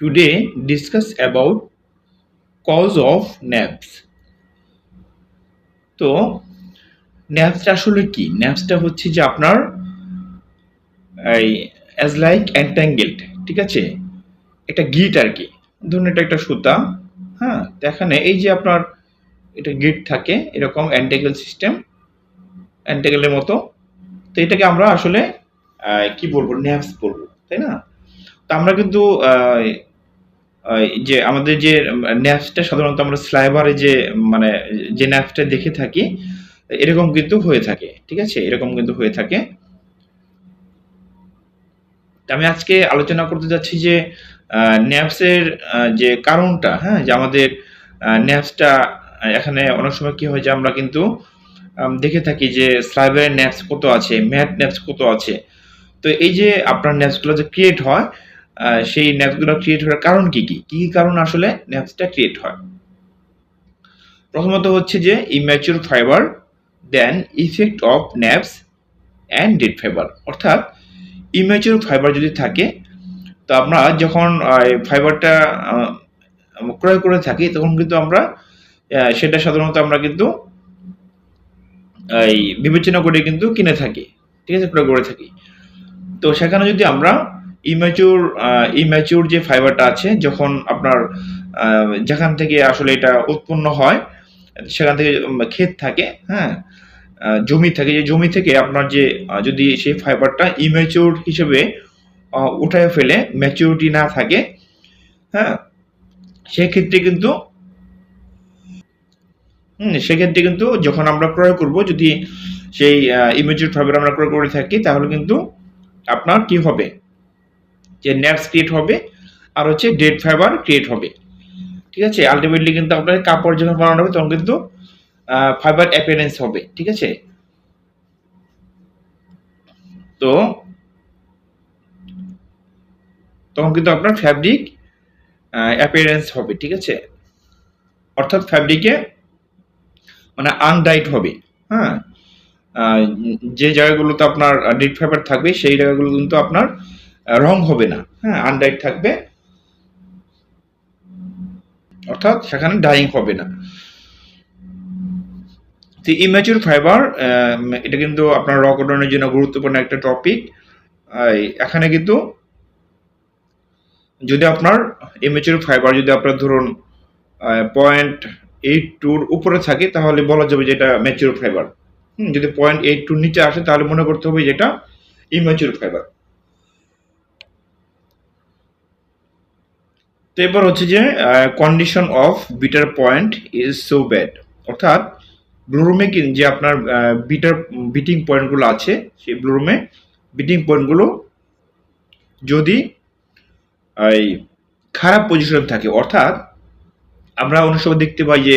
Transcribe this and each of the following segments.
today, discuss about cause of naps. তো ন্যাপসটা আসলে কি? ন্যাপসটা হচ্ছে যে আপনার এই অ্যাজ লাইক অ্যান্টাঙ্গেলড ঠিক আছে? এটা গিট আর কি। ধরুন এটা একটা সুতা হ্যাঁ? এখানে এই যে আপনার এটা গিট থাকে, এরকম অ্যান্টেগেল সিস্টেম অ্যান্টেগেলের মতো। তো এটাকে আমরা আসলে কি বলব? ন্যাপস বলব, তাই না? আমরা কিন্তু যে আমাদের যে ন্যাপসটা সাধারণত আমরা স্লাইভারে যে মানে যে ন্যাপসটা দেখে থাকি, এরকম কিন্তু হয়ে থাকে, ঠিক আছে? এরকম কিন্তু হয়ে থাকে। আমি আজকে আলোচনা করতে যাচ্ছি যে ন্যাপসের যে কারণটা হ্যাঁ যে আমাদের ন্যাপসটা এখানে অনেক সময় কি হয় যে আমরা কিন্তু দেখে থাকি যে স্লাইভারের ন্যাপস কত আছে, ম্যাট ন্যাপস কত আছে। তো এই যে আপনার ন্যাপসগুলো যে ক্রিয়েট হয় সেই ন্যাপসগুলো ক্রিয়েট হওয়ার কারণ কি কি? কি কারণ আসলে ন্যাপসটা ক্রিয়েট হয়? প্রথমত হচ্ছে যে immature fibre then effect of naps and dead fibre অর্থাৎ ইম্যাচুর ফাইবার যদি থাকে তো আমরা যখন ফাইবারটা ক্রয় করে থাকি তখন কিন্তু আমরা সেটা সাধারণত আমরা কিন্তু এই বিবেচনা করে কিন্তু কিনে থাকি। ঠিক আছে ক্রয় করে থাকি। তো সেখানে যদি আমরা ইম্যাচুর ইম্যাচুর যে ফাইবারটা আছে, যখন আপনার যেখান থেকে আসলে এটা উৎপন্ন হয়, সেখান থেকে ক্ষেত থাকে হ্যাঁ? জমি থাকে, যে জমি থেকে আপনার যে যদি সেই ফাইবারটা ইম্যাচুর হিসেবে উঠায় ফেলে ম্যাচুরিটি না থাকে হ্যাঁ? সেক্ষেত্রে কিন্তু সেক্ষেত্রে কিন্তু যখন আমরা ক্রয় করব, যদি সেই ইমেজিউর ফাইবার আমরা ক্রয় করে থাকি, তাহলে কিন্তু আপনার কি হবে? যে ন্যাপস ক্রিয়েট হবে আর হচ্ছে ডেড ফাইবার ক্রিয়েট হবে। ঠিক আছে? আলটিমেটলি কিন্তু আপনার কাপড় যখন বানানো হবে তখন কিন্তু ফাইবার অ্যাপিয়ারেন্স হবে। ঠিক আছে? তো তখন কিন্তু আপনার ফ্যাব্রিক অ্যাপিয়ারেন্স হবে। ঠিক আছে? অর্থাৎ ফ্যাব্রিকে মানে আনডাইট হবে। হ্যাঁ? যে জায়গাগুলোতে আপনার ডিপ ফাইবার থাকবে সেই জায়গাগুলো কিন্তু আপনার রং হবে না। হ্যাঁ আনডাইট থাকবে। অর্থাৎ সেখানে ডাইং হবে না। তো ইম্যাচুর ফাইবার এটা কিন্তু আপনার রক রকটনের জন্য গুরুত্বপূর্ণ একটা টপিক এখানে কিন্তু যদি আপনার ইমেচুর ফাইবার যদি আপনার ধরুন পয়েন্ট এইট টুর উপরে থাকে, তাহলে বলা যাবে যে এটা ম্যাচিউর ফাইবার যদি পয়েন্ট এইট টুর নিচে আসে, তাহলে মনে করতে হবে যেটা ইম্যাচিউর ফাইবার তো এবার হচ্ছে যে condition of beater point is so bad অর্থাৎ ব্লুরুমে যে আপনার বিটার বিটিং পয়েন্টগুলো আছে, সেই ব্লুরুমে বিটিং পয়েন্টগুলো যদি এই খারাপ পজিশন থাকে, অর্থাৎ আমরা অনেক সময় দেখতে পাই যে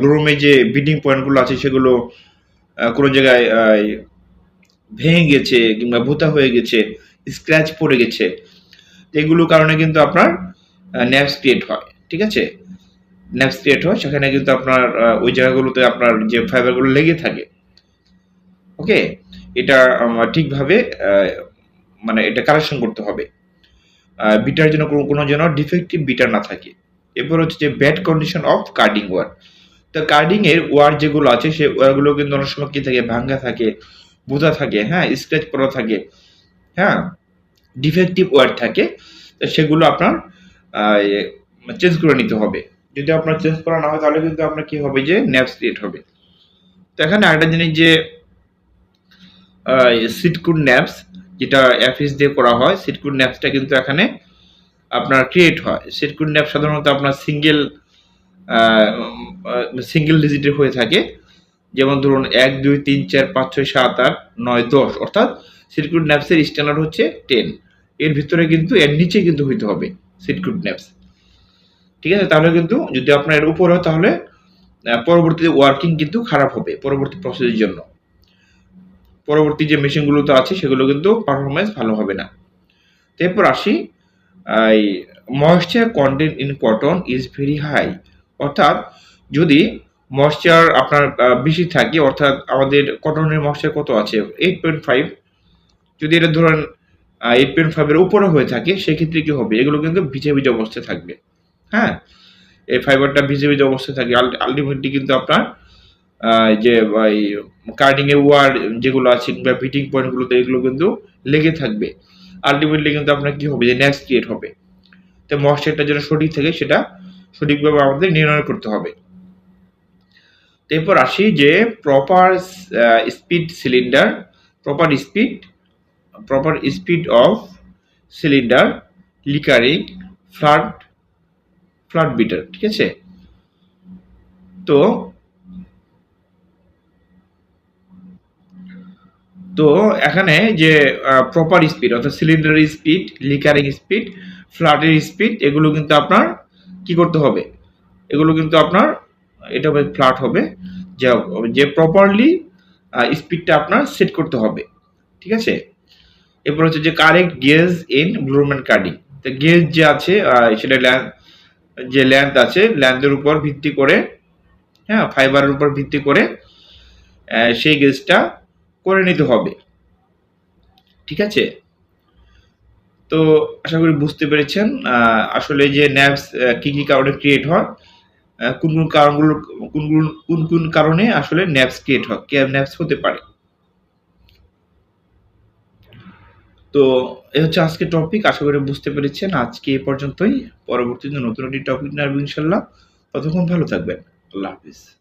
ব্লুরুমে যে বিটিং পয়েন্টগুলো আছে, সেগুলো কোনো জায়গায় ভেঙে গেছে কিংবা ভূতা হয়ে গেছে স্ক্র্যাচ পড়ে গেছে। এগুলোর কারণে কিন্তু আপনার ন্যাপস ক্রিয়েট হয়, ঠিক আছে? ন্যাপস ক্রিয়েট হয়, সেখানে কিন্তু আপনার ওই জায়গাগুলোতে আপনার যে ফাইবারগুলো লেগে থাকে ওকে এটা ঠিকভাবে মানে এটা কারেকশন করতে হবে। বিটার জন্য কোনো কোনো যেন ডিফেক্টিভ বিটার না থাকে। এরপর হচ্ছে যে bad condition of carding wire তো কার্ডিং এর ওয়ার যেগুলো আছে সেই ওয়ারগুলো কিন্তু অনেক সময় কি থাকে? ভাঙ্গা থাকে, বোঝা থাকে হ্যাঁ? স্ক্র্যাচ পড়া থাকে হ্যাঁ? ডিফেক্টিভ ওয়ার থাকে, তো সেগুলো আপনার চেঞ্জ করে নিতে হবে। যদি আপনার চেঞ্জ করা না হয়, তাহলে কিন্তু আপনার কি হবে যে ন্যাপস ক্রিয়েট হবে। তো এখানে আরেকটা জিনিস যে সিটকুড ন্যাপস যেটা অ্যাফিস দিয়ে করা হয় সিটকুড ন্যাপসটা কিন্তু এখানে আপনার ক্রিয়েট হয়। সিটকুড ন্যাপ সাধারণত আপনার সিঙ্গেল সিঙ্গেল ডিজিটের হয়ে থাকে। যেমন ধরুন, এক, দুই, তিন, চার, পাঁচ, ছয়, সাত, আট, নয়, দশ, অর্থাৎ সিটকুড ন্যাপসের স্ট্যান্ডার্ড হচ্ছে টেন এর ভিতরে কিন্তু, এর নিচে কিন্তু হইতে হবে। সিটকুড ন্যাপস ঠিক আছে? তাহলে কিন্তু যদি আপনার এর উপর হয় তাহলে পরবর্তীতে ওয়ার্কিং কিন্তু খারাপ হবে পরবর্তী প্রসেসের জন্য। পরবর্তী যে মেশিনগুলো তো আছে, সেগুলো কিন্তু পারফরমেন্স ভালো হবে না। এরপর আসি এই moisture content in cotton is very high অর্থাৎ যদি ময়েশ্চার আপনার বেশি থাকে, অর্থাৎ আমাদের কটনের ময়েশ্চার কত আছে? এইট পয়েন্ট ফাইভ যদি এটা ধরেন এইট ফাইভের উপরে হয়ে থাকে, সেক্ষেত্রে কি হবে? এগুলো কিন্তু ভিজে ভিজে অবস্থায় থাকবে। হ্যাঁ? এই ফাইবারটা ভিজে ভিজে অবস্থায় থাকে। আলটিমেটলি কিন্তু আপনার যে কার্ডিং এর ওয়ার যেগুলো আছে কিংবা ফিটিং পয়েন্টগুলোতে এগুলো কিন্তু লেগে থাকবে। আলটিমেটলি কিন্তু আপনার কি হবে? যে নেক্সট ক্রিয়েট হবে। তো ময়েশ্চারটা যেটা সঠিক থাকে, সেটা সঠিকভাবে আমাদের নির্ণয় করতে হবে। এরপর আসি যে proper speed cylinder proper speed proper speed of cylinder licker in flat flat beater ঠিক আছে? তো তো এখানে যে প্রপার স্পিড অর্থাৎ সিলিন্ডারের স্পিড লিকারিং স্পিড ফ্লাডের স্পিড এগুলো কিন্তু আপনার কি করতে হবে? এগুলো কিন্তু আপনার, এটা হবে ফ্ল্যাট হবে, যে প্রপারলি স্পিডটা আপনার সেট করতে হবে, ঠিক আছে? এরপর হচ্ছে যে কারেক্ট গেজ ইন ব্লুমেন্ট কার্ডিং। তো গেজ যে আছে সেটা ল্যান্ড যে ল্যান্থ আছে ল্যান্থের উপর ভিত্তি করে হ্যাঁ ফাইবারের উপর ভিত্তি করে সেই গেজটা করে নিতে হবে। ঠিক আছে? তো আশা করি বুঝতে পেরেছেন আসলে যে ন্যাপস কি কি কারণে ক্রিয়েট হয় কোন কোন কারণগুলো, কোন কোন কোন কোন কারণে আসলে ন্যাপস ক্রিয়েট হয় ন্যাপস হতে পারে। তো এ হচ্ছে আজকে টপিক আশা করি বুঝতে পেরেছেন। আজকে এ পর্যন্তই। পরবর্তীতে নতুন একটি টপিক আসব ইনশাল্লাহ। ততক্ষণ ভালো থাকবেন। আল্লাহ হাফিজ।